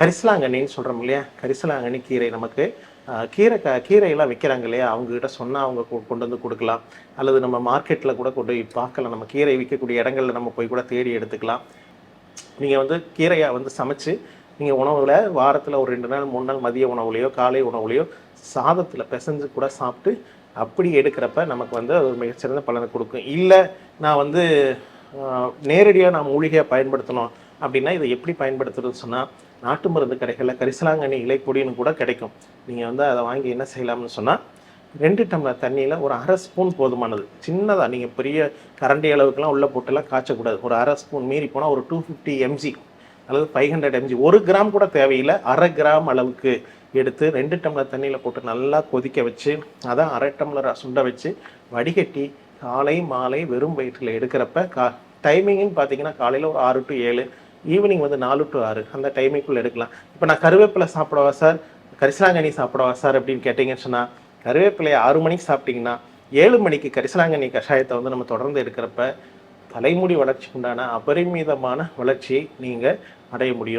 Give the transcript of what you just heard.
கரிசலாங்கண்ணின்னு சொல்கிறோம் இல்லையா? கரிசலாங்கண்ணி கீரை நமக்கு கீரை க கீரையெல்லாம் விற்கிறாங்க இல்லையா? அவங்கக்கிட்ட சொன்னால் அவங்க கொ- கொண்டு வந்து கொடுக்கலாம். அல்லது நம்ம மார்க்கெட்டில் கூட கொண்டு போய் பார்க்கலாம். நம்ம கீரை விற்கக்கூடிய இடங்களில் நம்ம போய் கூட தேடி எடுத்துக்கலாம். நீங்கள் வந்து கீரையை வந்து சமைச்சு நீங்கள் உணவில் வாரத்தில் ஒரு ரெண்டு நாள் மூணு நாள் மதிய உணவுலையோ காலை உணவுலையோ சாதத்தில் பிசைஞ்சு கூட சாப்பிட்டு அப்படி எடுக்கிறப்ப நமக்கு வந்து அது ஒரு மிகச்சிறந்த பலனை கொடுக்கும். இல்லை நான் வந்து நேரடியாக நான் மூலிகையை பயன்படுத்தணும். அப்படின்னா இதை எப்படி பயன்படுத்துறதுன்னு சொன்னால் நாட்டு மருந்து கடைகளில் கரிசலாங்கண்ணி இலைப்பொடின்னு கூட கிடைக்கும். நீங்கள் வந்து அதை வாங்கி என்ன செய்யலாம்னு சொன்னால் ரெண்டு டம்ளர் தண்ணியில் ஒரு அரை ஸ்பூன் போதுமானது. சின்னதாக நீங்கள் பெரிய கரண்டி அளவுக்குலாம் உள்ளே போட்டுலாம் காய்ச்சக்கூடாது. ஒரு அரை ஸ்பூன் மீறி போனால் ஒரு டூ ஃபிஃப்டி எம்ஜி அல்லது ஃபைவ் ஹண்ட்ரட் எம்ஜி ஒரு கிராம் கூட தேவையில்லை. அரை கிராம் அளவுக்கு எடுத்து ரெண்டு டம்ளர் தண்ணியில் போட்டு நல்லா கொதிக்க வச்சு அதை அரை டம்ளர் சுண்ட வச்சு வடிகட்டி காலை மாலை வெறும் வயிற்றில் எடுக்கிறப்ப கா டைமிங்னு பார்த்தீங்கன்னா காலையில் ஒரு ஆறு டு ஏழு ஈவினிங் வந்து நாலு டு ஆறு. அந்த டைமிங்குள்ளே எடுக்கலாம். இப்போ நான் கருவேப்பிலை சாப்பிடவா சார் கரிசலாங்கண்ணி சாப்பிடவா சார் அப்படின்னு கேட்டிங்கன்னு சொன்னால் கருவேப்பிலையை ஆறு மணிக்கு சாப்பிட்டீங்கன்னா ஏழு மணிக்கு கரிசலாங்கண்ணி கஷாயத்தை வந்து நம்ம தொடர்ந்து எடுக்கிறப்ப தலைமுடி வளர்ச்சிக்கு உண்டான அபரிமிதமான வளர்ச்சியை நீங்கள் அடைய முடியும்.